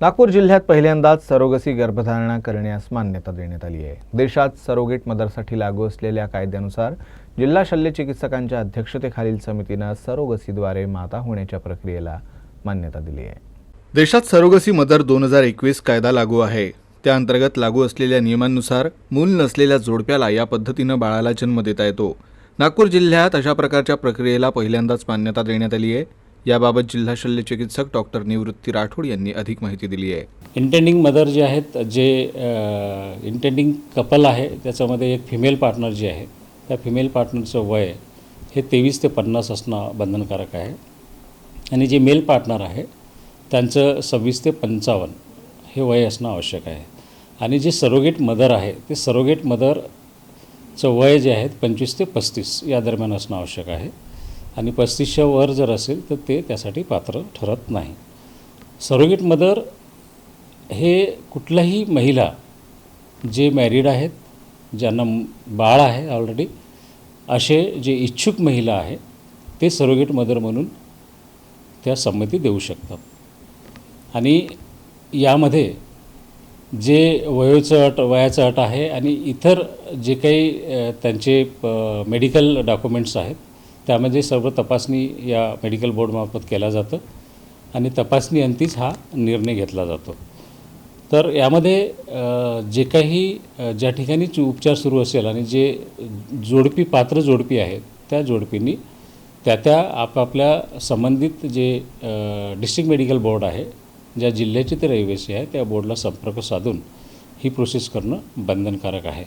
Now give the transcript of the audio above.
नागपूर जिल्ह्यात पहिल्यांदाच सरोगसी गर्भधारणा करण्यास मान्यता देण्यात आली आहे. देशात सरोगेट मदरसाठी लागू असलेल्या कायद्यानुसार जिल्हा शल्य चिकित्सकांच्या अध्यक्षतेखालील समितीनं सरोगसीद्वारे माता होण्याच्या प्रक्रियेला मान्यता दिली आहे. देशात सरोगसी मदर दोन हजार एकवीस कायदा लागू आहे. त्याअंतर्गत लागू असलेल्या नियमांनुसार मूल नसलेल्या जोडप्याला या पद्धतीनं बाळाला जन्म देता येतो. नागपूर जिल्ह्यात अशा प्रकारच्या प्रक्रियेला पहिल्यांदाच मान्यता देण्यात आली आहे. याबाबत जिल्हा शल्य चिकित्सक डॉक्टर निवृत्ती राठोड यांनी अधिक माहिती दिली आहे. इंटेंडिंग मदर जे आहेत जे इंटेंडिंग कपल आहे त्याच्यामध्ये एक फिमेल पार्टनर जे आहे त्या फिमेल पार्टनरचं वय हे तेवीस ते पन्नास असणं बंधनकारक आहे. आणि जे मेल पार्टनर आहे त्यांचं सव्वीस ते पंचावन्न हे वय असणं आवश्यक आहे. आणि जे सरोगेट मदर आहे ते सरोगेट मदरचं वय जे आहे पंचवीस ते पस्तीस या दरम्यान असणं आवश्यक आहे. आणि पस्तीसच्या वर जर असेल तर ते त्यासाठी पात्र ठरत नाही. सरोगेट मदर हे कुठल्याही महिला जे मॅरिड आहेत ज्यांना बाळ आहे ऑलरेडी असे जे इच्छुक महिला आहे ते सरोगेट मदर म्हणून त्या संमती देऊ शकतात. आणि यामध्ये जे वयोचं अट वयाचं अट आहे आणि इतर जे काही त्यांचे मेडिकल डॉक्युमेंट्स आहेत त्यामध्ये सर्व तपासणी या मेडिकल बोर्डमार्फत केला जातं आणि तपासणी अंतीच हा निर्णय घेतला जातो. तर यामध्ये जे काही ज्या ठिकाणी उपचार सुरू असेल आणि जे जोडपी पात्र जोडपी आहेत त्या जोडपींनी त्या त्या आपापल्या संबंधित जे डिस्ट्रिक्ट मेडिकल बोर्ड आहे ज्या जिल्ह्याचे ते रहिवासी आहे त्या बोर्डला संपर्क साधून ही प्रोसेस करणं बंधनकारक आहे.